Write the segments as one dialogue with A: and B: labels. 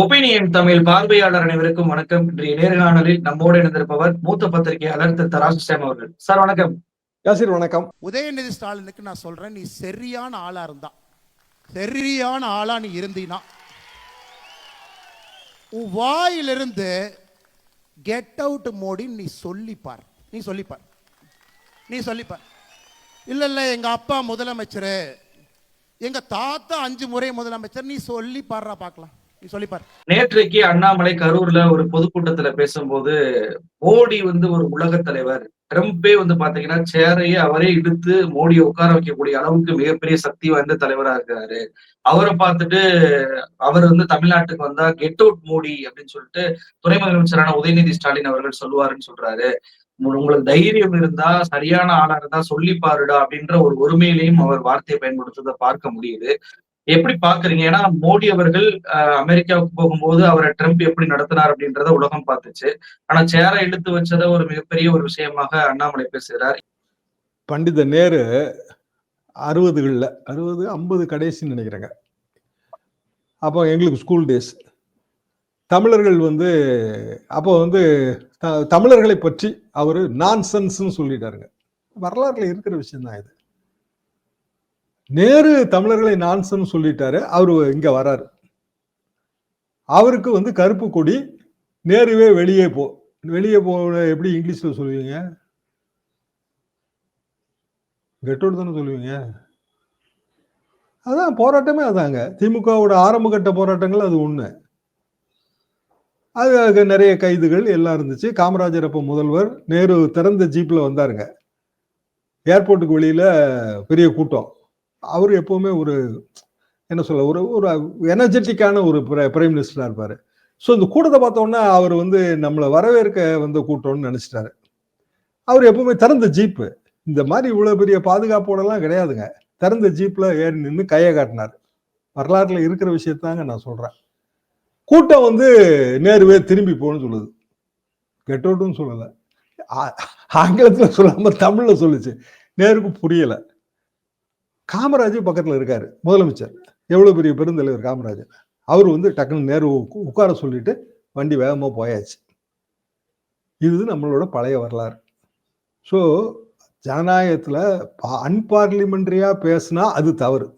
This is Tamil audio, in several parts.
A: ஒப்பீனியன் தமிழ் பார்வையாளர் அனைவருக்கும் வணக்கம். இன்றைய நேர்காணலில் நம்மோடு இணைந்திருப்பவர் மூத்த பத்திரிகையாளர் திரு அவர்கள். சார் வணக்கம்.
B: யாசிர் வணக்கம்.
C: உதயநிதி ஸ்டாலினுக்கு நான் சொல்றேன் நீ சரியான ஆளா இருந்தா. சரியான ஆளா நீ இருந்தீனா. உன் வாயிலிருந்து கெட் அவுட் மோடி நீ சொல்லிப்பார். நீ சொல்லிப்பார். நீ சொல்லிப்பார். இல்ல இல்ல எங்க அப்பா முதலமைச்சர் எங்க தாத்தா அஞ்சு முறை முதலமைச்சர் நீ சொல்லி பாடுறா பார்க்கலாம்
A: நேற்றைக்கு அண்ணாமலை கரூர்ல ஒரு பொதுக்கூட்டத்துல பேசும்போது மோடி வந்து ஒரு உலக தலைவர். ட்ரம்ப்பே வந்து பாத்தீங்கன்னா சேரையே அவரே இழுத்து மோடியை உட்கார வைக்கக்கூடிய அளவுக்கு மிகப்பெரிய சக்தி வாய்ந்த தலைவரா இருக்கிறாரு அவரை பார்த்துட்டு அவர் வந்து தமிழ்நாட்டுக்கு வந்தா கெட் அவுட் மோடி அப்படின்னு சொல்லிட்டு துணை முதலமைச்சரான உதயநிதி ஸ்டாலின் அவர்கள் சொல்லுவாருன்னு சொல்றாரு. உங்களுக்கு தைரியம் இருந்தா சரியான ஆளா இருந்தா சொல்லி பாருடா அப்படின்ற ஒரு ஒருமையிலையும் அவர் வார்த்தையை பயன்படுத்துறதை பார்க்க முடியுது. எப்படி பாக்குறீங்க? ஏன்னா மோடி அவர்கள் அஹ், அமெரிக்காவுக்கு போகும்போது அவரை ட்ரம்ப் எப்படி நடத்தினார் அப்படின்றத உலகம் பார்த்துச்சு. ஆனா சேரை இழுத்து வச்சதை ஒரு மிகப்பெரிய ஒரு விஷயமாக அண்ணாமலை பேசுகிறார்.
B: பண்டித நேரு அறுபதுகளில் அறுபது ஐம்பது கடைசின்னு நினைக்கிறேங்க. அப்போ எங்களுக்கு ஸ்கூல் டேஸ். தமிழர்கள் வந்து அப்போ வந்து த- தமிழர்களை பற்றி அவர் நான்சென்ஸ்னு சொல்லிட்டாருங்க. வரலாற்றில் இருக்கிற விஷயம்தான் இது. நேரு தமிழர்களை நான்சன் சொல்லிட்டாரு. அவர் இங்க வராரு. அவருக்கு வந்து கருப்பு கொடி நேருவே வெளியே போ வெளியே போ எப்படி இங்கிலீஷ்ல சொல்லுவீங்க? கெட்டோடு தானே சொல்லுவீங்க? அதான் போராட்டமே அதாங்க. திமுகவோட ஆரம்ப கட்ட போராட்டங்கள் அது ஒன்று அது நிறைய கைதுகள் எல்லாம் இருந்துச்சு. காமராஜர் அப்போ முதல்வர் நேரு திறந்த ஜீப்பில் வந்தாருங்க. ஏர்போர்ட்டுக்கு வெளியில் பெரிய கூட்டம். அவர் எப்போவுமே ஒரு என்ன சொல்ல ஒரு ஒரு எனர்ஜெட்டிக்கான ஒரு பிரைம் மினிஸ்டராக இருப்பார். ஸோ இந்த கூட்டத்தை பார்த்தோன்னா அவர் வந்து நம்மளை வரவேற்க வந்த கூட்டம்னு நினச்சிட்டாரு. அவர் எப்பவுமே திறந்த ஜீப்பு இந்த மாதிரி இவ்வளோ பெரிய பாதுகாப்போடலாம் கிடையாதுங்க. திறந்த ஜீப்பில் ஏறி நின்று கையை காட்டினார். வரலாற்றில் இருக்கிற விஷயத்தாங்க நான் சொல்கிறேன் கூட்டம் வந்து நேருவே திரும்பி போகணும்னு சொல்லுது. கெட் அவுட்னு ஆங்கிலத்தில் சொல்லாமல் தமிழில் சொல்லாம சொல்லுச்சு. நேருக்கு புரியலை. காமராஜர் பக்கத்தில் இருக்காரு முதலமைச்சர். எவ்வளோ பெரிய பெருந்தலைவர் காமராஜர். அவர் வந்து டக்குன்னு நேரு உட்கார சொல்லிட்டு வண்டி வேகமாக போயாச்சு. இது நம்மளோட பழைய வரலாறு. ஸோ ஜனநாயகத்தில் அன்பார்லிமெண்ட்ரியாக பேசினா அது தவறு.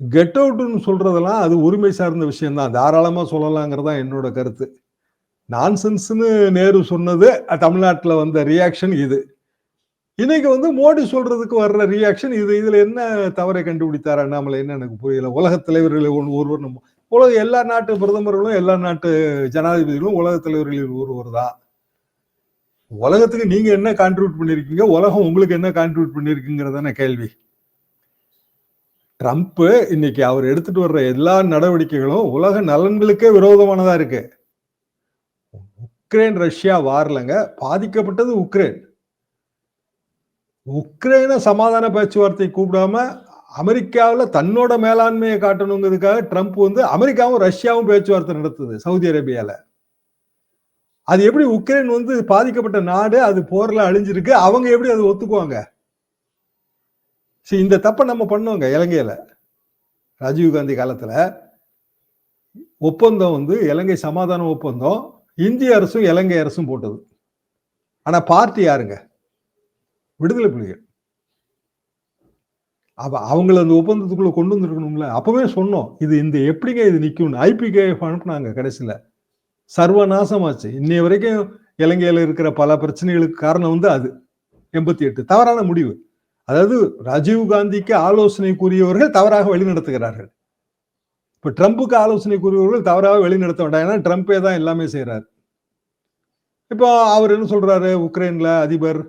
B: கெட் அவுட்டுன்னு சொல்கிறதெல்லாம் அது உரிமை சார்ந்த விஷயம்தான். தாராளமாக சொல்லலாங்கிறது தான் என்னோட கருத்து. நான்சென்ஸ்னு நேரு சொன்னது தமிழ்நாட்டில் வந்த ரியாக்ஷன் இது. இன்னைக்கு வந்து மோடி சொல்றதுக்கு வர்ற ரியாக்ஷன் இது இதுல என்ன தவறை கண்டுபிடித்தார் அண்ணாமலைன்னு எனக்கு புரியல. உலக தலைவர்களில் ஒன்று ஒருவர் நம்ம உலக எல்லா நாட்டு பிரதமர்களும் எல்லா நாட்டு ஜனாதிபதிகளும் உலக தலைவர்களில் ஒருவர் தான். உலகத்துக்கு நீங்க என்ன கான்ட்ரிபியூட் பண்ணிருக்கீங்க? உலகம் உங்களுக்கு என்ன கான்ட்ரிபியூட் பண்ணிருக்குங்கிறதான கேள்வி. ட்ரம்ப் இன்னைக்கு அவர் எடுத்துட்டு வர்ற எல்லா நடவடிக்கைகளும் உலக நலன்களுக்கே விரோதமானதா இருக்கு. உக்ரைன் ரஷ்யா வாரலங்க பாதிக்கப்பட்டது உக்ரைன். உக்ரைனை சமாதான பேச்சுவார்த்தை கூப்பிடாம அமெரிக்காவில் தன்னோட மேலாண்மையை காட்டணுங்கிறதுக்காக ட்ரம்ப் வந்து அமெரிக்காவும் ரஷ்யாவும் பேச்சுவார்த்தை நடத்துது சவுதி அரேபியாவில் அது எப்படி உக்ரைன் வந்து பாதிக்கப்பட்ட நாடு அது போரில் அழிஞ்சிருக்கு அவங்க எப்படி அதை ஒத்துக்குவாங்க? சரி இந்த தப்பை நம்ம பண்ணோங்க இலங்கையில். ராஜீவ் காந்தி காலத்தில் ஒப்பந்தம் வந்து இலங்கை சமாதான ஒப்பந்தம் இந்திய அரசும் இலங்கை அரசும் போட்டது. ஆனால் பார்ட்டி யாருங்க? விடுதலை புலிகள். அப்ப அவங்கள அந்த ஒப்பந்தத்துக்குள்ள கொண்டு வந்திருக்கணும்ல. அப்பவே சொன்னோம் இது இந்த எப்படிங்க இது நிற்கும்னு ஐபிகே அனுப்புனாங்க கடைசியில். சர்வநாசமாச்சு. இன்னைய வரைக்கும் இலங்கையில் இருக்கிற பல பிரச்சனைகளுக்கு காரணம் வந்து அது. எண்பத்தி எட்டு. தவறான முடிவு. அதாவது ராஜீவ் காந்திக்கு ஆலோசனை கூறியவர்கள் தவறாக வழிநடத்துகிறார்கள் இப்போ ட்ரம்புக்கு ஆலோசனை கூறியவர்கள் தவறாக வழிநடத்த வேண்டாம். ஏன்னா ட்ரம்ப்பே தான் எல்லாமே செய்கிறார் இப்போ அவர் என்ன சொல்கிறாரு உக்ரைனில் அதிபர்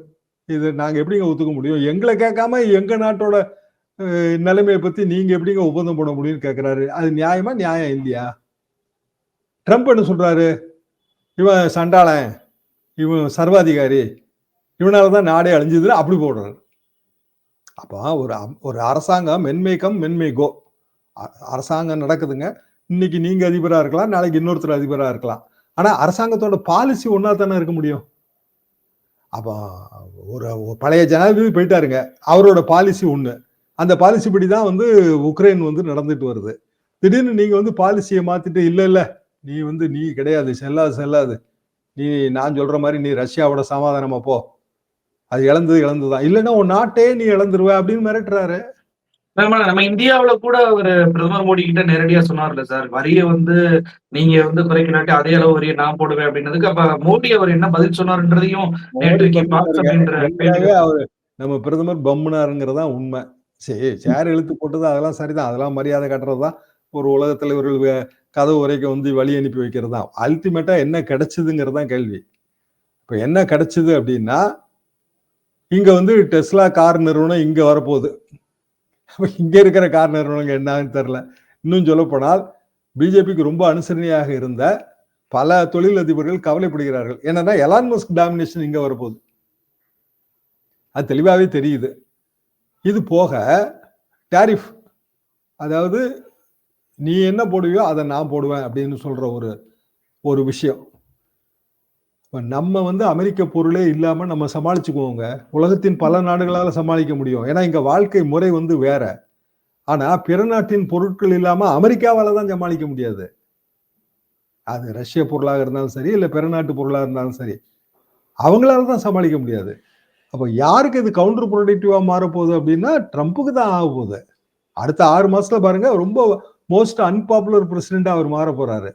B: இது நாங்க எப்படிங்க ஒத்துக்க முடியும்? எங்களை கேட்காம எங்க நாட்டோட நிலைமையை பத்தி நீங்க எப்படிங்க ஒப்பந்தம் போட முடியும்னு கேட்குறாரு. அது நியாயமா நியாயம் இல்லையா? ட்ரம்ப் என்ன சொல்றாரு? இவன் சண்டாளன் இவன் சர்வாதிகாரி இவனாலதான் நாடே அழிஞ்சதுன்னு அப்படி போடுறாரு. அப்போ ஒரு அம்- ஒரு அரசாங்கம் மென்மை கம் மென்மை கோ. அ- அரசாங்கம் நடக்குதுங்க. இன்னைக்கு நீங்க அதிபராக இருக்கலாம் நாளைக்கு இன்னொருத்தர் அதிபராக இருக்கலாம். ஆனால் அரசாங்கத்தோட பாலிசி ஒன்றா தானே இருக்க முடியும்? அப்போ ஒரு பழைய ஜனாதிபதி போயிட்டாருங்க. அவரோட பாலிசி ஒன்று அந்த பாலிசி படி தான் வந்து உக்ரைன் வந்து நடந்துட்டு வருது. திடீர்னு நீங்கள் வந்து பாலிசியை மாற்றிட்டு இல்லை இல்லை நீ வந்து நீ கிடையாது செல்லாது செல்லாது. நீ நான் சொல்கிற மாதிரி நீ ரஷ்யாவோட சமாதானமாக போ. அது இழந்தது இழந்துதான் இல்லைன்னா உன் நாட்டே நீ இழந்துருவ அப்படின்னு மிரட்டுறாரு.
A: ஆமா, நம்ம இந்தியாவுல கூட ஒரு பிரதமர் மோடி கிட்ட நேரடியா சொன்னார்ல சார் வரியை வந்து நீங்க வந்து குறைக்கலாட்டி அதே அளவு வரியை நான் போடுவேன் அப்படின்னதுக்கு அப்ப மோடி அவர் என்ன பதில் சொன்னார்ன்றதையும்
B: நம்ம பிரதமர் பம்முனாருங்கிறதா உண்மை. சரி சேர் இழுத்து போட்டது அதெல்லாம் சரிதான். அதெல்லாம் மரியாதை காட்டுறதுதான் ஒரு உலக தலைவர்கள் கதவு வரைக்கும் வந்து வழி அனுப்பி வைக்கிறது? தான் அல்டிமேட்டா என்ன கிடைச்சதுங்கிறது தான் கேள்வி. இப்ப என்ன கிடைச்சது அப்படின்னா இங்க வந்து டெஸ்லா கார் நிறுவனம் இங்க வரப்போகுது. அப்போ இங்கே இருக்கிற கார் நிறுவனங்கள் என்னன்னு தெரில இன்னும் சொல்லப்போனால் பிஜேபிக்கு ரொம்ப அனுசரணையாக இருந்த பல தொழிலதிபர்கள் கவலைப்படுகிறார்கள். ஏன்னா எலான் மஸ்க் டாமினேஷன் இங்கே வரப்போகுது. அது தெளிவாகவே தெரியுது. இது போக டேரிஃப் அதாவது நீ என்ன போடுவியோ அதை நான் போடுவேன் அப்படின்னு சொல்கிற ஒரு ஒரு விஷயம். இப்போ நம்ம வந்து அமெரிக்க பொருளே இல்லாமல் நம்ம சமாளிச்சுக்குவோங்க. உலகத்தின் பல நாடுகளால் சமாளிக்க முடியும். ஏன்னா இங்கே வாழ்க்கை முறை வந்து வேற. ஆனால் பிற நாட்டின் பொருட்கள் இல்லாமல் அமெரிக்காவால் தான் சமாளிக்க முடியாது. அது ரஷ்ய பொருளாக இருந்தாலும் சரி இல்லை பிற நாட்டு பொருளாக இருந்தாலும் சரி. அவங்களால தான் சமாளிக்க முடியாது. அப்போ யாருக்கு இது கவுண்டர் ப்ரொடக்டிவாக மாற போகுது அப்படின்னா ட்ரம்ப்புக்கு தான் ஆக போகுது. அடுத்த ஆறு மாதத்தில் பாருங்கள் ரொம்ப மோஸ்ட் அன்பாப்புலர் பிரசிடெண்ட்டாக அவர் மாற போகிறாரு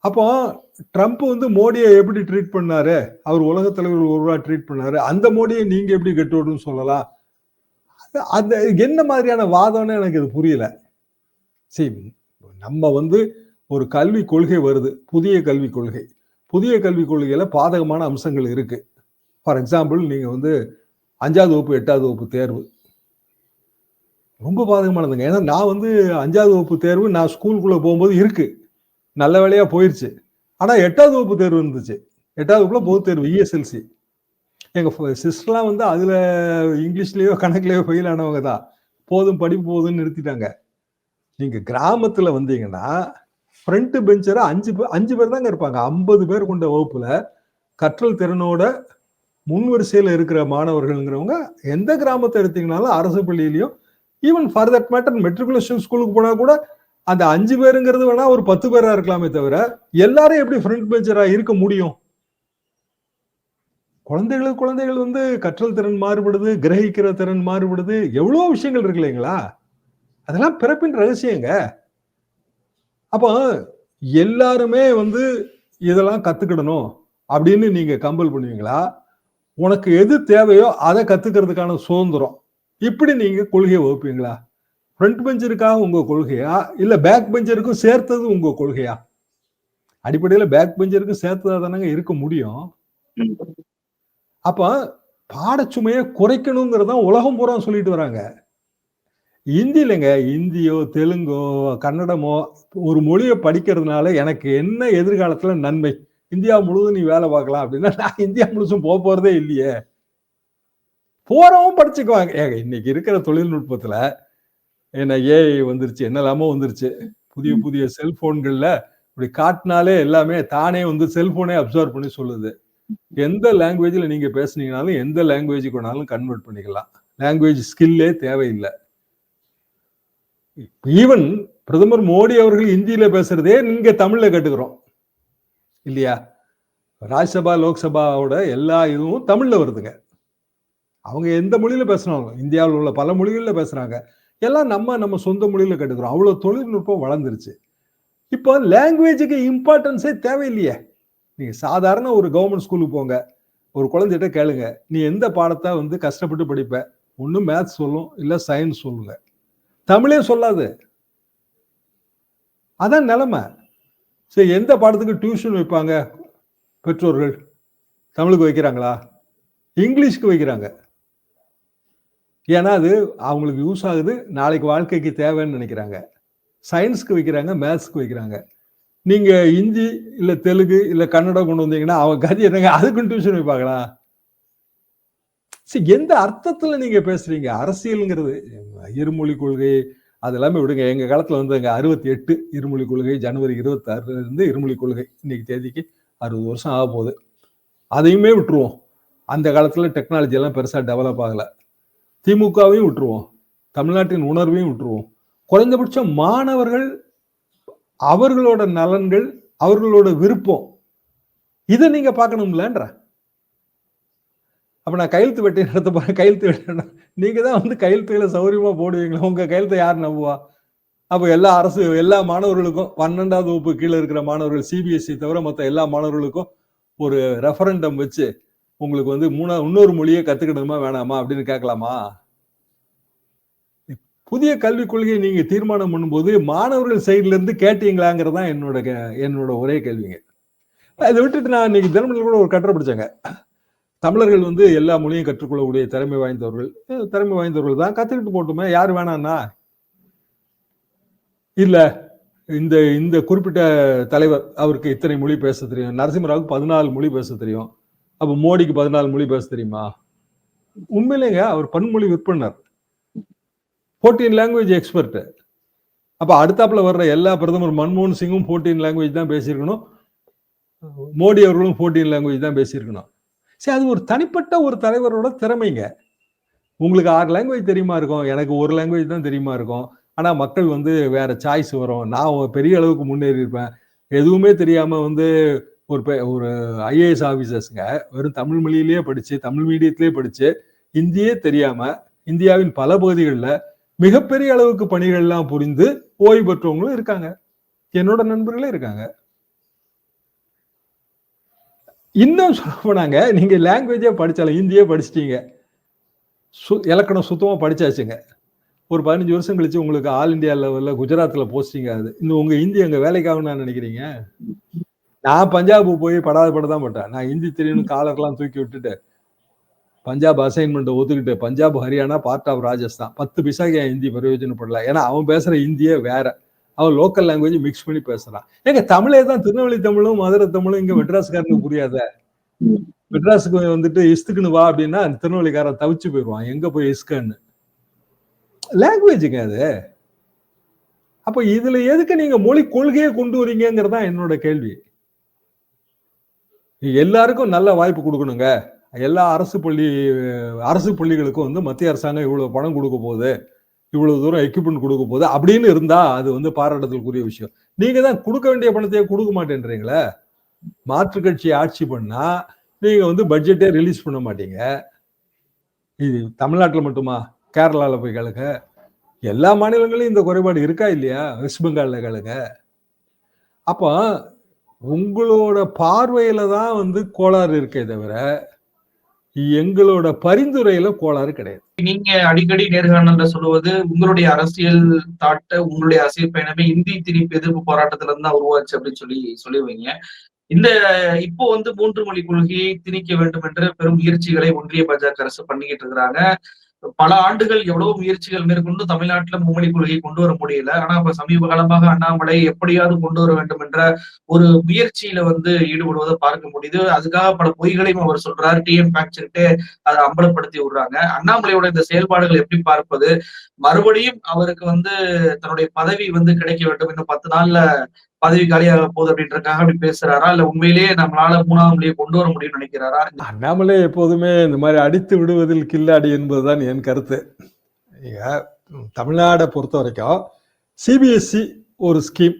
B: அப்போ ட்ரம்ப் வந்து மோடியை எப்படி ட்ரீட் பண்ணாரு? அவர் உலக தலைவர் ஒருவரா ட்ரீட் பண்ணாரு. அந்த மோடியை நீங்க எப்படி கெட்டோடுன்னு சொல்லலாம். அது- அந்த என்ன மாதிரியான வாதம்னு எனக்கு இது புரியல. சரி நம்ம வந்து ஒரு கல்வி கொள்கை வருது. புதிய கல்விக் கொள்கை. புதிய கல்விக் கொள்கையில பாதகமான அம்சங்கள் இருக்கு. ஃபார் எக்ஸாம்பிள் நீங்க வந்து அஞ்சாவது வகுப்பு எட்டாவது வகுப்பு தேர்வு. ரொம்ப பாதகமானதுங்க. ஏன்னா நான் வந்து அஞ்சாவது வகுப்பு தேர்வு நான் ஸ்கூலுக்குள்ள போகும்போது இருக்குது நல்ல வேலையா போயிருச்சு. ஆனா எட்டாவது வகுப்பு தேர்வு இருந்துச்சு. எட்டாவது வகுப்புல பொது தேர்வு இஎஸ்எல்சி எங்க சிஸ்டர்லாம் வந்து அதுல இங்கிலீஷ்லயோ கணக்குலயோ ஃபெயில் ஆனவங்க தான். போதும் படிப்பு போதும்னு நிறுத்திட்டாங்க. நீங்க கிராமத்துல வந்தீங்கன்னா ஃப்ரண்ட் பெஞ்சரை அஞ்சு பேர் அஞ்சு பேர் தாங்க இருப்பாங்க. ஐம்பது பேர் கொண்ட வகுப்புல கற்றல் திறனோட முன்வரிசையில் இருக்கிற மாணவர்கள்ங்கிறவங்க எந்த கிராமத்தை எடுத்தீங்கனாலும் அரசு பள்ளியிலையும் even for that matter matriculation ஸ்கூலுக்கு போனால் கூட அந்த அஞ்சு பேருங்கிறது வேணா ஒரு பத்து பேரா இருக்கலாமே தவிர எல்லாரும் எப்படி ஃப்ரண்ட் பெஞ்சரா இருக்க முடியும்? குழந்தைகளுக்கு குழந்தைகள் வந்து கற்றல் திறன் மாறுபடுது கிரகிக்கிற திறன் மாறுபடுது. எவ்வளோ விஷயங்கள் இருக்கு இல்லைங்களா? அதெல்லாம் பிறப்பின் ரகசியங்க அப்போ எல்லாருமே வந்து இதெல்லாம் கத்துக்கிடணும் அப்படின்னு நீங்க கம்பல் பண்ணுவீங்களா? உனக்கு எது தேவையோ அதை கத்துக்கிறதுக்கான சுதந்திரம். இப்படி நீங்க கொள்கையை வகுப்பீங்களா? ஃப்ரண்ட் பெஞ்சருக்காக உங்க கொள்கையா? இல்ல பேக் பெஞ்சருக்கும் சேர்த்தது உங்க கொள்கையா? அடிப்படையில பேக் பெஞ்சருக்கும் சேர்த்ததா தானங்க இருக்க முடியும். அப்ப பாடச்சுமையை குறைக்கணுங்கிறத உலகம் பூரா சொல்லிட்டு வராங்க. இந்தி இல்லைங்க. இந்தியோ தெலுங்கோ கன்னடமோ ஒரு மொழியை படிக்கிறதுனால எனக்கு என்ன எதிர்காலத்துல நன்மை? இந்தியா முழுவதும் நீ வேலை பார்க்கலாம் அப்படின்னா நான் இந்தியா முழுசும் போக போறதே இல்லையே. போறவங்க படிச்சுக்குவாங்க ஏங்க இன்னைக்கு இருக்கிற தொழில்நுட்பத்துல என்ன ஏஐ வந்துருச்சு என்னெல்லாமோ வந்துருச்சு. புதிய புதிய செல்போன்கள்ல இப்படி காட்டினாலே எல்லாமே தானே வந்து செல்போனே அப்சர்வ் பண்ணி சொல்லுது. எந்த லாங்குவேஜ்ல நீங்க பேசுனீங்கனாலும் எந்த லாங்குவேஜுக்கு வேணாலும் கன்வெர்ட் பண்ணிக்கலாம். லாங்குவேஜ் ஸ்கில்லே தேவையில்லை. ஈவன் பிரதமர் மோடி அவர்கள் இந்தியில பேசுறதே நீங்க தமிழ்ல கேட்டுக்கிறோம். இல்லையா? ராஜ்யசபா லோக்சபாவோட எல்லா இதுவும் தமிழ்ல வருதுங்க. அவங்க எந்த மொழியில பேசுறாங்க இந்தியாவில் உள்ள பல மொழிகள்ல பேசுறாங்க. எல்லாம் நம்ம நம்ம சொந்த மொழியில் கேட்டுக்கிறோம் அவ்வளோ தொழில்நுட்பம் வளர்ந்துருச்சு. இப்போ லாங்குவேஜுக்கு இம்பார்ட்டன்ஸே தேவையில்லையே. நீங்கள் சாதாரண ஒரு கவர்மெண்ட் ஸ்கூலுக்கு போங்க. ஒரு குழந்தைகிட்ட கேளுங்க. நீ எந்த பாடத்தை வந்து கஷ்டப்பட்டு படிப்ப? ஒன்றும் மேத்ஸ் சொல்லும் இல்லை சயின்ஸ் சொல்லுங்க. தமிழே சொல்லாது. அதான் நிலமை. சரி எந்த பாடத்துக்கு டியூஷன் வைப்பாங்க? பெற்றோர்கள்? தமிழுக்கு வைக்கிறாங்களா? இங்கிலீஷ்க்கு வைக்கிறாங்க. ஏன்னா அது அவங்களுக்கு யூஸ் ஆகுது. நாளைக்கு வாழ்க்கைக்கு தேவைன்னு நினைக்கிறாங்க. சயின்ஸ்க்கு வைக்கிறாங்க மேத்ஸ்க்கு வைக்கிறாங்க. நீங்கள் இந்தி இல்லை தெலுங்கு இல்லை கன்னடம் கொண்டு வந்தீங்கன்னா அவங்க கதி என்னங்க? அதுக்கும் டியூஷன் வைப்பாங்களா சரி எந்த அர்த்தத்தில் நீங்கள் பேசுகிறீங்க அரசியலுங்கிறது. இருமொழி கொள்கை அது எல்லாமே விடுங்க. எங்கள் காலத்தில் வந்து அங்கே அறுபத்தி எட்டு இருமொழி கொள்கை ஜனவரி இருபத்தாறுலேருந்து இருமொழி கொள்கை. இன்னைக்கு தேதிக்கு அறுபது வருஷம் ஆக போகுது அதையுமே விட்டுருவோம். அந்த காலத்தில் டெக்னாலஜி எல்லாம் பெருசாக டெவலப் ஆகலை. திமுகவையும் விட்டுருவோம். தமிழ்நாட்டின் உணர்வையும் விட்டுருவோம். குறைந்தபட்சம் மாணவர்கள் அவர்களோட நலன்கள் அவர்களோட விருப்பம் இதை நீங்க பார்க்கணும்லன்ற. அப்ப நான் கையெழுத்து வெட்டி நடத்த போறேன். கையெழுத்து வெட்ட நீங்க தான் வந்து கையெழுத்துகளை சௌரியமா போடுவீங்களா? உங்க கையெழுத்தை யார் நம்புவா? அப்ப எல்லா அரசு எல்லா மாணவர்களுக்கும் பன்னெண்டாவது வகுப்பு கீழே இருக்கிற மாணவர்கள் சிபிஎஸ்சி தவிர மற்ற எல்லா மாணவர்களுக்கும் ஒரு ரெஃபரண்டம் வச்சு உங்களுக்கு வந்து மூணா இன்னொரு மொழியை கத்துக்கணுமா வேணாமா அப்படின்னு கேட்கலாமா? புதிய கல்விக் கொள்கையை நீங்க தீர்மானம் பண்ணும்போது மாணவர்கள் சைட்ல இருந்து கேட்டீங்களாங்கிறது தான் என்னோட என்னோட ஒரே கேள்விங்க. அதை விட்டுட்டு நான் இன்னைக்கு தினமணியில் கூட ஒரு கட்டுரை படிச்சேங்க. தமிழர்கள் வந்து எல்லா மொழியும் கற்றுக்கொள்ளக்கூடிய திறமை வாய்ந்தவர்கள். திறமை வாய்ந்தவர்கள் தான். கத்துக்கிட்டு போட்டுமே. யார் வேணான்னா? இல்ல. இந்த இந்த குறிப்பிட்ட தலைவர் அவருக்கு இத்தனை மொழி பேச தெரியும். நரசிம்மராவுக்கு பதினாலு மொழி பேச தெரியும். அப்ப மோடிக்கு பதினாலு மொழி பேச தெரியுமா? உண்மையிலேங்க அவர் பன்மொழி விற்பனர். ஃபோர்டீன் லாங்குவேஜ் எக்ஸ்பர்ட்டு அப்போ அடுத்தாப்புல வர்ற எல்லா பிரதமர் மன்மோகன் சிங்கும் ஃபோர்டீன் லாங்குவேஜ் தான் பேசியிருக்கணும். மோடி அவர்களும் ஃபோர்டீன் லாங்குவேஜ் தான் பேசியிருக்கணும். சரி அது ஒரு தனிப்பட்ட ஒரு தலைவரோட திறமைங்க. உங்களுக்கு ஆறு லாங்குவேஜ் தெரியுமா இருக்கும்? எனக்கு ஒரு லாங்குவேஜ் தான் தெரியுமா இருக்கும்? ஆனால் மக்கள் வந்து வேற சாய்ஸ் வரும். நான் பெரிய அளவுக்கு முன்னேறி இருப்பேன் எதுவுமே தெரியாமல் வந்து ஒரு பெ- ஒரு ஐஏஎஸ் ஆஃபீஸர்ஸுங்க வெறும் தமிழ் மொழியிலேயே படித்து தமிழ் மீடியத்திலேயே படித்து இந்தியே தெரியாமல் இந்தியாவின் பல பகுதிகளில் மிகப்பெரிய அளவுக்கு பணிகள்லாம் புரிந்து ஓய்வு பெற்றவங்களும் இருக்காங்க. என்னோட நண்பர்களே இருக்காங்க. இன்னும் சொல்ல போனாங்க நீங்க லாங்குவேஜே படிச்சாலும் ஹிந்தியே படிச்சிட்டீங்க. சு இலக்கணம் சுத்தமா படிச்சாச்சுங்க. ஒரு பதினஞ்சு வருஷம் கழிச்சு உங்களுக்கு ஆல் இந்தியா லெவல்ல குஜராத்ல போஸ்டிங் ஆகுது. இந்த உங்க ஹிந்தி அங்க வேலைக்காகும் நினைக்கிறீங்க? நான் பஞ்சாபு போய் படாத படதான் பட்டேன். நான் ஹிந்தி தெரியும்னு காலர்லாம் தூக்கி விட்டுட்டு பஞ்சாப் அசைன்மெண்ட்டை ஒத்துக்கிட்டு பஞ்சாப் ஹரியானா பார்ட் ஆஃப் ராஜஸ்தான். பத்து பைசாக்கு என் ஹிந்தி பிரயோஜனப்படல ஏன்னா அவன் பேசுற ஹிந்தியே வேற. அவன் லோக்கல் லாங்குவேஜ் மிக்ஸ் பண்ணி பேசுறான். எங்க தமிழே தான். திருநெல்வேலி தமிழும் மதுரை தமிழும் இங்க மெட்ராஸ்காரனுக்கு புரியாத. மெட்ராஸுக்கு வந்துட்டு இஸ்துக்குன்னு வா அப்படின்னா திருநெல்வேலிக்காரன் தவிச்சு போயிடுவான். எங்க போய் இஸ்கன்னு? லாங்குவேஜுங்க அது. அப்ப இதுல எதுக்கு நீங்க மொழி கொள்கையை கொண்டு வரீங்கிறது தான் என்னோட கேள்வி. எல்லாருக்கும் நல்ல வாய்ப்பு கொடுக்கணுங்க. எல்லா அரசு பள்ளி அரசு பள்ளிகளுக்கும் வந்து மத்திய அரசாங்கம் இவ்வளவு பணம் கொடுக்க போகுது இவ்வளவு தூரம் எக்யூப்மெண்ட் கொடுக்க போகுது அப்படின்னு இருந்தா அது வந்து பாராட்டத்துக்குரிய விஷயம். நீங்க தான் கொடுக்க வேண்டிய பணத்தையே கொடுக்க மாட்டேன்றீங்களே. மாற்று கட்சி ஆட்சி பண்ணா நீங்க வந்து பட்ஜெட்டே ரிலீஸ் பண்ண மாட்டீங்க. இது தமிழ்நாட்டில் மட்டுமா? கேரளால போய் கேளுங்க. எல்லா மாநிலங்களையும் இந்த குறைபாடு இருக்கா இல்லையா? வெஸ்ட் பெங்கால்ல கேளுங்க. அப்போ உங்களோட பார்வையில தான் வந்து கோளாறு இருக்கே தவிர எங்களோட பரிந்துரையில கோளாறு கிடையாது.
A: நீங்க அடிக்கடி நேர்காணல சொல்லுவது உங்களுடைய அரசியல் தாட்ட உங்களுடைய அரசியல் பயணமே இந்தி திணிப்பு எதிர்ப்பு போராட்டத்துல இருந்து தான் உருவாச்சு அப்படின்னு சொல்லி சொல்லுவீங்க இந்த இப்போ வந்து மூன்று மொழி கொள்கையை திணிக்க வேண்டும் என்ற பெரும் முயற்சிகளை ஒன்றிய பாஜக அரசு பண்ணிக்கிட்டு இருக்கிறாங்க. பல ஆண்டுகள் எவ்வளவு முயற்சிகள் மேற்கொண்டு தமிழ்நாட்டுல மும்மொழி கொள்கையை கொண்டு வர முடியல. ஆனா இப்ப சமீப காலமாக அண்ணாமலை எப்படியாவது கொண்டு வர வேண்டும் என்ற ஒரு முயற்சியில வந்து ஈடுபடுவதை பார்க்க முடியுது. அதுக்காக பல பொய்களையும் அவர் சொல்றாரு. டிஎம் ஃபேக்சர்கிட்ட அதை அம்பலப்படுத்தி விடுறாங்க. அண்ணாமலையோட இந்த செயல்பாடுகள் எப்படி பார்ப்பது? மறுபடியும் அவருக்கு வந்து தன்னுடைய பதவி வந்து கிடைக்க வேண்டும். இன்னும் பத்து நாள்ல பதவி காலியாக போகுது அப்படின்றக்காக அப்படி பேசுறாரா? இல்ல உண்மையிலேயே நம்மளால மூணாவது மொழியை கொண்டு வர முடியும்னு நினைக்கிறாரா?
B: அண்ணாமலை எப்போதுமே இந்த மாதிரி அடித்து விடுவதில் கில்லாடி என்பதுதான் என் கருத்து. தமிழ்நாடை பொறுத்த வரைக்கும் சிபிஎஸ்சி ஒரு ஸ்கீம்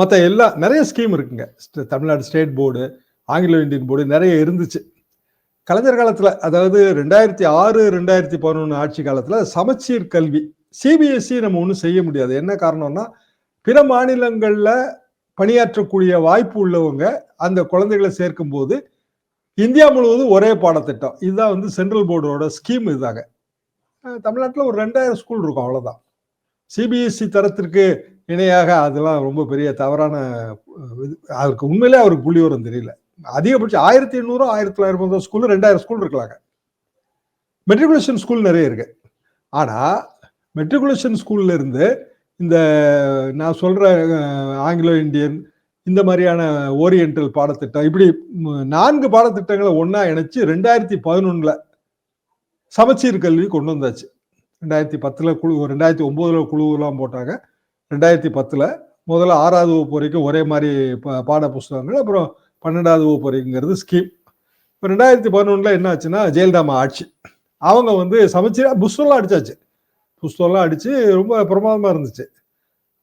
B: மற்ற எல்லா நிறைய ஸ்கீம் இருக்குங்க. Tamil Nadu state board Anglo Indian board நிறைய இருந்துச்சு. கலைஞர் காலத்தில் அதாவது ரெண்டாயிரத்தி ஆறு ரெண்டாயிரத்தி பதினொன்று ஆட்சி காலத்தில் சமச்சீர் கல்வி சிபிஎஸ்சி நம்ம ஒன்றும் செய்ய முடியாது. என்ன காரணம்னா பிற மாநிலங்களில் பணியாற்றக்கூடிய வாய்ப்பு உள்ளவங்க அந்த குழந்தைகளை சேர்க்கும் போது இந்தியா முழுவதும் ஒரே பாடத்திட்டம். இதுதான் வந்து சென்ட்ரல் போர்டோட ஸ்கீம் இதுதாங்க. தமிழ்நாட்டில் ஒரு ரெண்டாயிரம் ஸ்கூல் இருக்கும் அவ்வளோதான் சிபிஎஸ்சி தரத்திற்கு இணையாக அதெல்லாம் ரொம்ப பெரிய தவறான அஹ், இது. உண்மையிலே அவருக்கு புள்ளி வரும் தெரியல. அதிகபட்சம் ஆயிரத்தி எண்ணூறு ஆயிரத்தி தொள்ளாயிரம் ஸ்கூல் ரெண்டாயிரம் ஸ்கூல் இருக்கலாங்க. மெட்ரிகுலேஷன் ஸ்கூல் நிறைய இருக்கு. ஆனால் மெட்ரிகுலேஷன் ஸ்கூல்ல இருந்து இந்த நான் சொல்கிற ஆங்கிலோ இந்தியன் இந்த மாதிரியான ஓரியண்டல் பாடத்திட்டம் இப்படி நான்கு பாடத்திட்டங்களை ஒன்றா இணைச்சி ரெண்டாயிரத்தி பதினொன்றில் சமச்சீர் கல்வி கொண்டு வந்தாச்சு. ரெண்டாயிரத்தி பத்தில் குழு ரெண்டாயிரத்தி ஒம்போதில் குழுவெல்லாம் போட்டாங்க. ரெண்டாயிரத்தி பத்தில் முதல்ல ஆறாவது வகுப்பு வரைக்கும் ஒரே மாதிரி பா- பாட புஸ்தகங்கள் அப்புறம் பன்னெண்டாவது வகுப்பு வரைக்குங்கிறது ஸ்கீம் இப்போ ரெண்டாயிரத்தி பதினொன்றில் என்ன ஆச்சுன்னா ஜெயலலிதாமா ஆட்சி. அவங்க வந்து சமச்சீராக புஸ்தகம்லாம் அடிச்சாச்சு. புஸ்தகம்லாம் அடித்து ரொம்ப பிரமாதமாக இருந்துச்சு.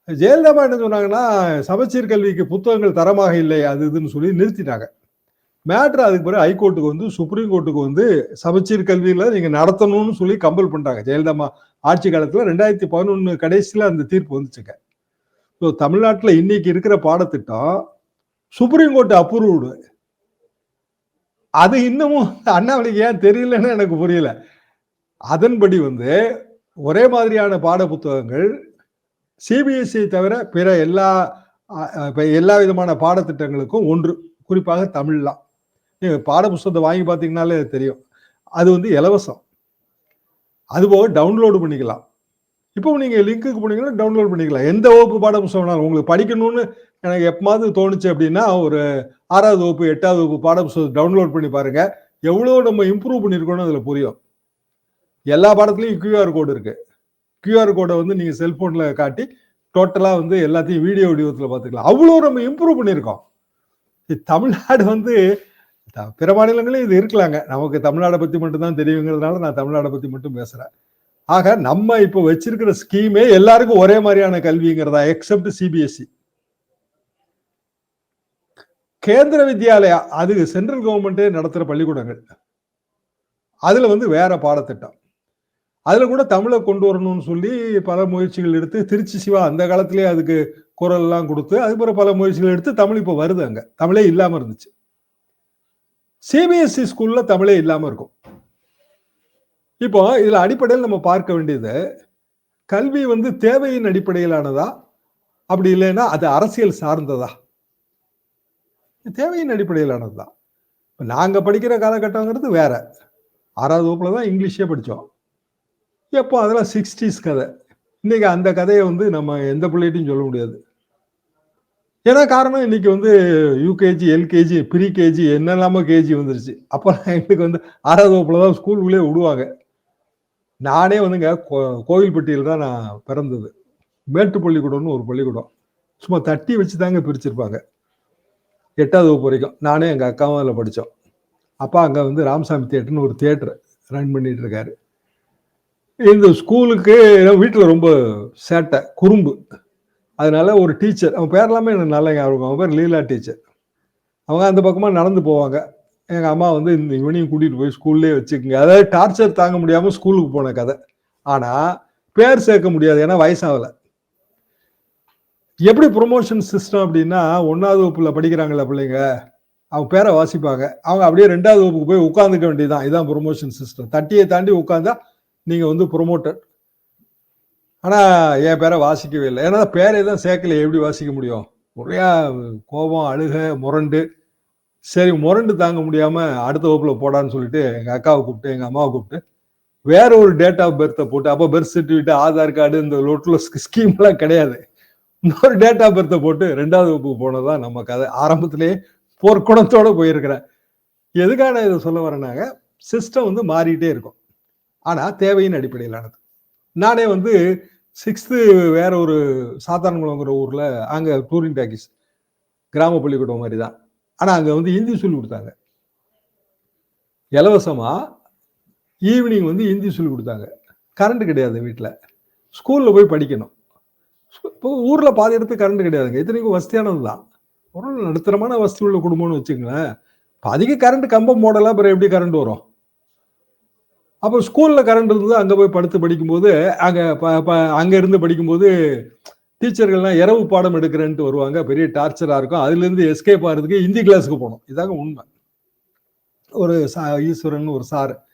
B: ஜெயலலிதா என்ன சொன்னாங்கன்னா சமச்சீர் கல்விக்கு புத்தகங்கள் தரமாக இல்லை அது இதுன்னு சொல்லி நிறுத்திட்டாங்க. மேட்ரு அதுக்கு பிறகு ஹைகோர்ட்டுக்கு வந்து சுப்ரீம் கோர்ட்டுக்கு வந்து சமச்சீர் கல்வியில் நீங்கள் நடத்தணும்னு சொல்லி கம்பல் பண்ணிட்டாங்க. ஜெயலலிதா ஆட்சி காலத்தில் ரெண்டாயிரத்தி பதினொன்று கடைசியில் அந்த தீர்ப்பு வந்துச்சுங்க. ஸோ தமிழ்நாட்டில் இன்னைக்கு இருக்கிற பாடத்திட்டம் சுப்ரீம் கோர்ட் அப்ரூவ்டு அது இன்னமும் அண்ணாமலைக்கு ஏன் தெரியலன்னு எனக்கு புரியல. அதன்படி வந்து ஒரே மாதிரியான பாட புத்தகங்கள் சிபிஎஸ்இ தவிர பிற எல்லா இப்போ எல்லா விதமான பாடத்திட்டங்களுக்கும் ஒன்று குறிப்பாக தமிழ்லாம் நீங்கள் பாட புஸ்தகத்தை வாங்கி பார்த்தீங்கனாலே தெரியும். அது வந்து இலவசம். அதுபோக டவுன்லோடு பண்ணிக்கலாம். இப்போ நீங்கள் லிங்க்குக்கு போனீங்கன்னா டவுன்லோட் பண்ணிக்கலாம். எந்த வகுப்பு பாட புத்தகம் வேணாலும். உங்களுக்கு படிக்கணும்னு எனக்கு எப்பமாவது தோணுச்சு அப்படின்னா ஒரு ஆறாவது வகுப்பு எட்டாவது வகுப்பு பாட புத்தகத்தை டவுன்லோட் பண்ணி பாருங்கள் எவ்வளோ நம்ம இம்ப்ரூவ் பண்ணியிருக்கோன்னு அதில் புரியும். எல்லா படத்துலையும் கியூஆர் கோடு இருக்கு. கியூஆர் கோடை வந்து நீங்க செல்போன்ல காட்டி டோட்டலா வந்து எல்லாத்தையும் வீடியோ வடிவத்தில் பார்த்துக்கலாம் அவ்வளோ நம்ம இம்ப்ரூவ் பண்ணியிருக்கோம். தமிழ்நாடு வந்து பிற மாநிலங்களும் இது இருக்கலாங்க. நமக்கு தமிழ்நாடை பத்தி மட்டும்தான் தெரியுங்கிறதுனால நான் தமிழ்நாடை பத்தி மட்டும் பேசுறேன். ஆக நம்ம இப்போ வச்சிருக்கிற ஸ்கீமே எல்லாருக்கும் ஒரே மாதிரியான கல்விங்கிறதா எக்ஸப்ட் சிபிஎஸ்சி கேந்திர வித்யாலயா அது சென்ட்ரல் கவர்மெண்ட்டே நடத்துகிற பள்ளிக்கூடங்கள். அதில் வந்து வேற பாடத்திட்டம். அதில் கூட தமிழை கொண்டு வரணும்னு சொல்லி பல முயற்சிகள் எடுத்து திருச்சி சிவா அந்த காலத்திலே அதுக்கு குரல்லாம் கொடுத்து அதுக்கப்புறம் பல முயற்சிகள் எடுத்து தமிழ் இப்போ வருது அங்கே. தமிழே இல்லாமல் இருந்துச்சு. சிபிஎஸ்சி ஸ்கூல்ல தமிழே இல்லாமல் இருக்கும். இப்போ இதில் அடிப்படையில் நம்ம பார்க்க வேண்டியது கல்வி வந்து தேவையின் அடிப்படையிலானதா? அப்படி இல்லைன்னா அது அரசியல் சார்ந்ததா? தேவையின் அடிப்படையிலானதுதான். இப்போ நாங்கள் படிக்கிற காலகட்டங்கிறது வேற. ஆறாவது வகுப்புல தான் இங்கிலீஷே படித்தோம் எப்போ அதெல்லாம் சிக்ஸ்டீஸ் கதை. இன்னைக்கு அந்த கதையை வந்து நம்ம எந்த பிள்ளைகிட்டையும் சொல்ல முடியாது. ஏன்னா காரணம் இன்னைக்கு வந்து யூகேஜி எல்கேஜி ப்ரீ கேஜி என்னெல்லாமோ கேஜி வந்துருச்சு. அப்போ எங்களுக்கு வந்து ஆறாவது வகுப்புல தான் ஸ்கூலுக்குள்ளே விடுவாங்க. நானே வந்துங்க கோ- கோவில்பட்டியில் தான் நான் பிறந்தது. மேட்டு பள்ளிக்கூடம்னு ஒரு பள்ளிக்கூடம். சும்மா தட்டி வச்சு தாங்க பிரிச்சிருப்பாங்க. எட்டாவது வகுப்பு வரைக்கும். நானே எங்கள் அக்காவும் அதில் படித்தோம் அப்பா அங்கே வந்து ராமசாமி தேட்டர்னு ஒரு தேட்டர் ரன் பண்ணிட்டு இருக்காரு. இந்த ஸ்கூலுக்கு வீட்டில் ரொம்ப சேட்டை குறும்பு. அதனால ஒரு டீச்சர் அவன் பேரெல்லாமே எனக்கு நல்ல ஞாபகம் அவன் பேர் லீலா டீச்சர். அவங்க அந்த பக்கமாக நடந்து போவாங்க. எங்கள் அம்மா வந்து இந்த இவனையும் கூட்டிகிட்டு போய் ஸ்கூல்லே வச்சுக்கோங்க. அதாவது டார்ச்சர் தாங்க முடியாமல் ஸ்கூலுக்கு போன கதை. ஆனால் பேர் சேர்க்க முடியாது ஏன்னா வயசாகலை. எப்படி ப்ரொமோஷன் சிஸ்டம் அப்படின்னா ஒன்றாவது வகுப்பில் படிக்கிறாங்களே பிள்ளைங்க அவங்க பேரை வாசிப்பாங்க. அவங்க அப்படியே ரெண்டாவது வகுப்புக்கு போய் உட்காந்துக்க வேண்டியதுதான். இதான் ப்ரொமோஷன் சிஸ்டம் தட்டியை தாண்டி உட்காந்தா நீங்கள் வந்து ப்ரொமோட்டட் ஆனால் என் பேரை வாசிக்கவே இல்லை. ஏன்னா பேரை தான் சேர்க்கல. எப்படி வாசிக்க முடியும்? ஒரே கோபம் அழுக முரண்டு. சரி முரண்டு தாங்க முடியாமல் அடுத்த வகுப்பில் போடான்னு சொல்லிட்டு எங்கள் அக்காவை கூப்பிட்டு எங்கள் அம்மாவை கூப்பிட்டு வேற ஒரு டேட் ஆஃப் பர்த்தை போட்டு அப்போ பர்த் சர்டிஃபிகேட் ஆதார் கார்டு இந்த லோட்டில் ஸ்கீம்லாம் கிடையாது. இன்னொரு டேட் ஆஃப் பர்த்தை போட்டு ரெண்டாவது வகுப்பு போனதுதான் நம்ம கதை. ஆரம்பத்திலேயே போர்க்குணத்தோட போயிருக்கிறேன். எதுக்கான இதை சொல்ல வரேனாங்க சிஸ்டம் வந்து மாறிட்டே இருக்கும். ஆனால் தேவையின் அடிப்படையிலானது. நானே வந்து சிக்ஸ்த்து வேற ஒரு சாத்தான்குளங்கிற ஊரில் அங்கே டூரிங் டாக்கிஸ் கிராம பள்ளிக்கூடம் மாதிரி தான். ஆனால் அங்கே வந்து ஹிந்தி சொல்லி கொடுத்தாங்க. இலவசமாக ஈவினிங் வந்து ஹிந்தி சொல்லி கொடுத்தாங்க. கரண்ட் கிடையாது வீட்டில் ஸ்கூலில் போய் படிக்கணும். இப்போ ஊரில் பாதி இடத்துக்கு கரண்ட் கிடையாதுங்க. இத்தனைக்கும் வசதியானது தான். ஒரு நடுத்தரமான வசதி உள்ள குடும்பம்னு வச்சுக்கங்களேன். இப்போ அதிக கரண்ட் கம்பம் போடலாம் அப்புறம் எப்படி கரண்ட் வரும்? அப்போ ஸ்கூல்ல கரண்ட் இருந்தது அங்க போய் படுத்து படிக்கும்போது அங்க ப- ப- அங்க இருந்து படிக்கும்போது டீச்சர்கள்லாம் இரவு பாடம் எடுக்கிறேன்ட்டு வருவாங்க. பெரிய டார்ச்சரா இருக்கும். அதுல இருந்து எஸ்கேப் ஆகிறதுக்கு ஹிந்தி கிளாஸுக்கு போனோம். இதாங்க உண்மை. ஒரு சா ஈஸ்வரன் ஒரு சார்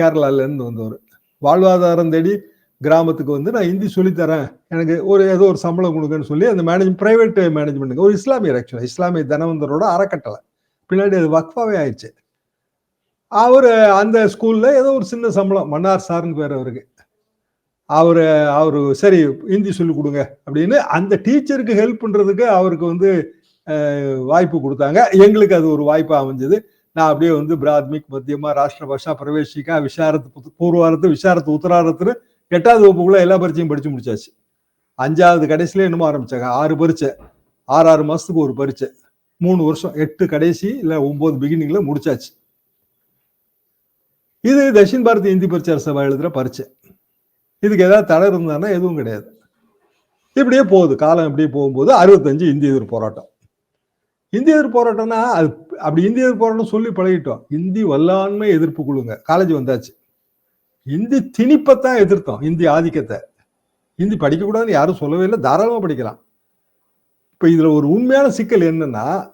B: கேரளால இருந்து வந்தவர். வாழ்வாதாரம் தேடி கிராமத்துக்கு வந்து நான் ஹிந்தி சொல்லித்தரேன் எனக்கு ஒரு ஏதோ ஒரு சம்பளம் கொடுங்கன்னு சொல்லி அந்த மேனேஜ் பிரைவேட் மேனேஜ்மெண்ட்டுங்க ஒரு இஸ்லாமியர் ஆக்சுவலாக இஸ்லாமிய தனவந்தரோட அறக்கட்டளை. பின்னாடி அது வக்ஃபாவே ஆயிடுச்சு. அவர் அந்த ஸ்கூலில் ஏதோ ஒரு சின்ன சம்பளம். மன்னார் சார்னு பேர் அவருக்கு. அவர் அவர் சரி ஹிந்தி சொல்லி கொடுங்க அப்படின்னு அந்த டீச்சருக்கு ஹெல்ப் பண்ணுறதுக்கு அவருக்கு வந்து வாய்ப்பு கொடுத்தாங்க. எங்களுக்கு அது ஒரு வாய்ப்பாக அமைஞ்சது. நான் அப்படியே வந்து பிராத்மிக் மத்தியமாக ராஷ்டிர பாஷா பிரவேசிக்கா விசாரத்து பூர்வாரத்து விசாரத்து உத்தராரத்துன்னு எட்டாவது வகுப்புக்குள்ளே எல்லா பரீட்சையும் படித்து முடிச்சாச்சு. அஞ்சாவது கடைசியில என்னமோ ஆரம்பிச்சாங்க. ஆறு பரீட்சை. ஆறு ஆறு மாதத்துக்கு ஒரு பரீட்சை. மூணு வருஷம். எட்டு கடைசி இல்லை ஒம்பது பிகினிங்கில் முடிச்சாச்சு. இது தட்சின் பாரதிய இந்தி பிரச்சார சபா எழுதுகிற பரீட்சை. இதுக்கு ஏதாவது தடை இருந்தானா எதுவும் கிடையாது. இப்படியே போகுது. காலம் இப்படியே போகும்போது அறுபத்தஞ்சு இந்திய எதிர் போராட்டம். இந்திய எதிர்ப்பு போராட்டம்னா அது அப்படி இந்திய எதிர்ப்பு போராட்டம் சொல்லி பழகிட்டோம். இந்தி வல்லாண்மை எதிர்ப்பு குழுங்க. காலேஜ் வந்தாச்சு. இந்தி திணிப்பத்தான் எதிர்த்தோம். இந்தி ஆதிக்கத்தை. இந்தி படிக்கக்கூடாதுன்னு யாரும் சொல்லவே இல்லை. தாராளமாக படிக்கலாம். இப்போ இதில் ஒரு உண்மையான சிக்கல் என்னன்னா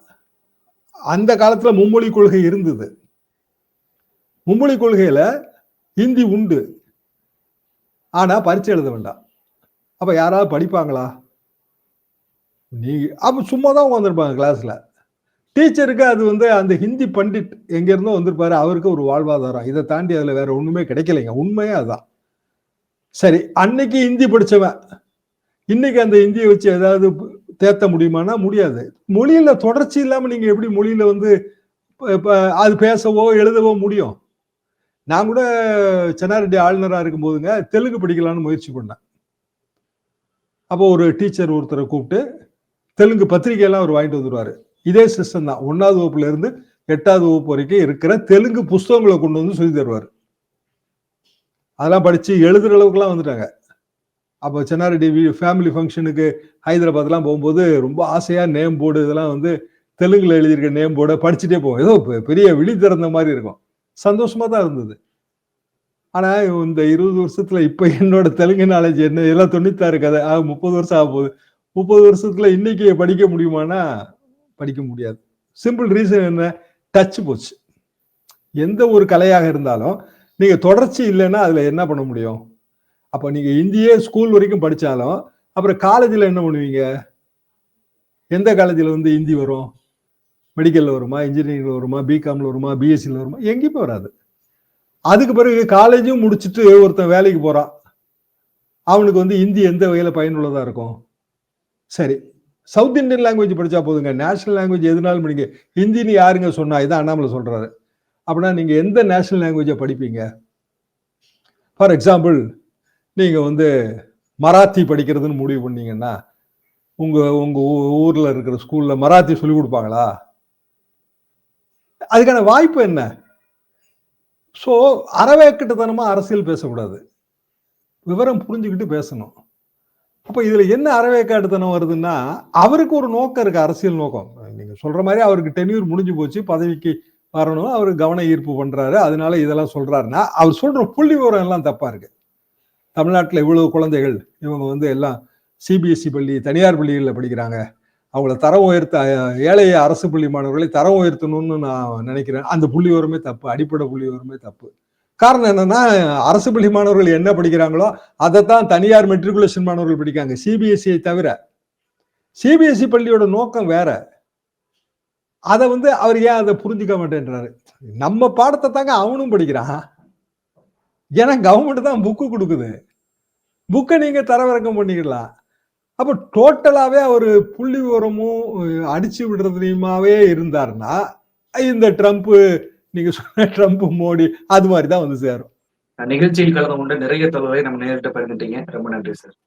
B: அந்த காலத்தில் மும்மொழி கொள்கை இருந்தது. மும்மொழி கொள்கையில் ஹிந்தி உண்டு. ஆனால் பரிச்சை எழுத வேண்டாம். அப்போ யாராவது படிப்பாங்களா? நீ அப்போ சும்மா தான் உட்காந்துருப்பாங்க கிளாஸில் டீச்சருக்கு அது வந்து அந்த ஹிந்தி பண்டிட் எங்கேருந்தோ வந்திருப்பாரு. அவருக்கு ஒரு வாழ்வாதாரம். இதை தாண்டி அதில் வேற ஒன்றுமே கிடைக்கலைங்க. உண்மையே அதுதான். சரி அன்னைக்கு ஹிந்தி படித்தவன் இன்னைக்கு அந்த ஹிந்தியை வச்சு ஏதாவது தேத்த முடியுமானா முடியாது. மொழியில் தொடர்ச்சி இல்லாமல் நீங்கள் எப்படி மொழியில் வந்து இப்போ அது பேசவோ எழுதவோ முடியும்? நான் கூட சென்னாரெட்டி ரெட்டி ஆளுநராக இருக்கும்போதுங்க தெலுங்கு படிக்கலான்னு முயற்சி பண்ணேன். அப்போ ஒரு டீச்சர் ஒருத்தரை கூப்பிட்டு தெலுங்கு பத்திரிகையெல்லாம் அவர் வாங்கிட்டு வந்துடுவார் இதே சிஸ்டம் தான். ஒன்றாவது வகுப்புல இருந்து எட்டாவது வகுப்பு வரைக்கும் இருக்கிற தெலுங்கு புஸ்தகங்களை கொண்டு வந்து சொல்லி தருவார். அதெல்லாம் படித்து எழுதுகிற அளவுக்குலாம் வந்துட்டாங்க. அப்போ சென்னாரெட்டி ஃபேமிலி ஃபங்க்ஷனுக்கு ஹைதராபாத்லாம் போகும்போது ரொம்ப ஆசையாக நேம் போர்டு இதெல்லாம் வந்து தெலுங்கில் எழுதியிருக்க நேம் போர்டை படிச்சுட்டே போவோம். ஏதோ பெரிய விழி திறந்த மாதிரி இருக்கும். சந்தோஷமாக தான் இருந்தது. ஆனால் இந்த இருபது வருஷத்தில் இப்போ என்னோட தெலுங்கு நாலேஜ் என்ன எல்லாம் தொண்ணூத்தாறு கதை. ஆக முப்பது வருஷம் ஆக போகுது. முப்பது வருஷத்தில் இன்னைக்கு படிக்க முடியுமானா? படிக்க முடியாது. சிம்பிள் ரீசன் என்ன? டச் போச்சு. எந்த ஒரு கலையாக இருந்தாலும் நீங்கள் தொடர்ச்சி இல்லைன்னா அதில் என்ன பண்ண முடியும்? அப்போ நீங்கள் இந்தியே ஸ்கூல் வரைக்கும் படித்தாலும் அப்புறம் காலேஜில் என்ன பண்ணுவீங்க? எந்த காலேஜில் வந்து ஹிந்தி வரும்? மெடிக்கலில் வருமா இன்ஜினியரிங்கில் வருமா பிகாமில் வருமா பிஎஸ்சியில் வருமா எங்கேயுமே வராது. அதுக்கு பிறகு காலேஜும் முடிச்சுட்டு ஒருத்தன் வேலைக்கு போகிறான் அவனுக்கு வந்து ஹிந்தி எந்த வகையில் பயனுள்ளதாக இருக்கும்? சரி. சவுத் இந்தியன் லாங்குவேஜ் படித்தா போதுங்க. நேஷனல் லாங்குவேஜ் எதுனாலும் படிங்க. ஹிந்தின்னு யாருங்க சொன்னா இதான் அண்ணாமலை சொல்கிறாரு அப்படின்னா நீங்கள் எந்த நேஷனல் லாங்குவேஜை படிப்பீங்க? ஃபார் எக்ஸாம்பிள் நீங்கள் வந்து மராத்தி படிக்கிறதுன்னு முடிவு பண்ணீங்கன்னா உங்கள் உங்கள் ஊ- இருக்கிற ஸ்கூலில் மராத்தி சொல்லிக் கொடுப்பாங்களா? அதுக்கான வாய்ப்பு என்ன? ஸோ அறவேக்கட்டுத்தனமா அரசியல் பேசக்கூடாது. விவரம் புரிஞ்சுக்கிட்டு பேசணும். அப்போ இதில் என்ன அறவேக்காட்டுத்தனம் வருதுன்னா அவருக்கு ஒரு நோக்கம் இருக்குது அரசியல் நோக்கம். நீங்கள் சொல்கிற மாதிரி அவருக்கு டென்யூர் முடிஞ்சு போச்சு பதவிக்கு வரணும் அவர் கவன ஈர்ப்பு பண்ணுறாரு அதனால இதெல்லாம் சொல்கிறாருன்னா அவர் சொல்கிற புள்ளி விவரம் எல்லாம் தப்பாக இருக்குது தமிழ்நாட்டில் இவ்வளவு குழந்தைகள் இவங்க வந்து எல்லாம் சிபிஎஸ்சி பள்ளி தனியார் பள்ளிகளில் படிக்கிறாங்க. அவங்கள தரம் உயர்த்த ஏழைய அரசு பள்ளி மாணவர்களை தரம் உயர்த்தணும்னு நான் நினைக்கிறேன். அந்த புள்ளி விவரமே தப்பு அடிப்படை புள்ளி விவரமே தப்பு. காரணம் என்னன்னா அரசு பள்ளி மாணவர்கள் என்ன படிக்கிறாங்களோ அதைத்தான் தனியார் மெட்ரிகுலேஷன் மாணவர்கள் படிக்காங்க சிபிஎஸ்சியை தவிர. சிபிஎஸ்சி பள்ளியோட நோக்கம் வேற. அதை வந்து அவர் ஏன் அதை புரிஞ்சுக்க மாட்டேன்றாரு? நம்ம பாடத்தை தாங்க அவனும் படிக்கிறான். ஏன்னா கவர்மெண்ட் தான் புக்கு கொடுக்குது. புக்கை நீங்க தரவிறக்கம் பண்ணிக்கலாம் அப்ப டோட்டலாவே அவர் புள்ளி விவரமும் அடிச்சு விடுறதுலையுமாவே இருந்தாருன்னா இந்த ட்ரம்ப் நீங்க சொன்ன ட்ரம்ப் மோடி அது மாதிரி தான் வந்து சேரும்.
A: நிகழ்ச்சியில் கலந்து கொண்டு நிறைய தகவலை நம்ம நேரிட்ட பகிர்ந்துட்டீங்க. ரொம்ப நன்றி சார்.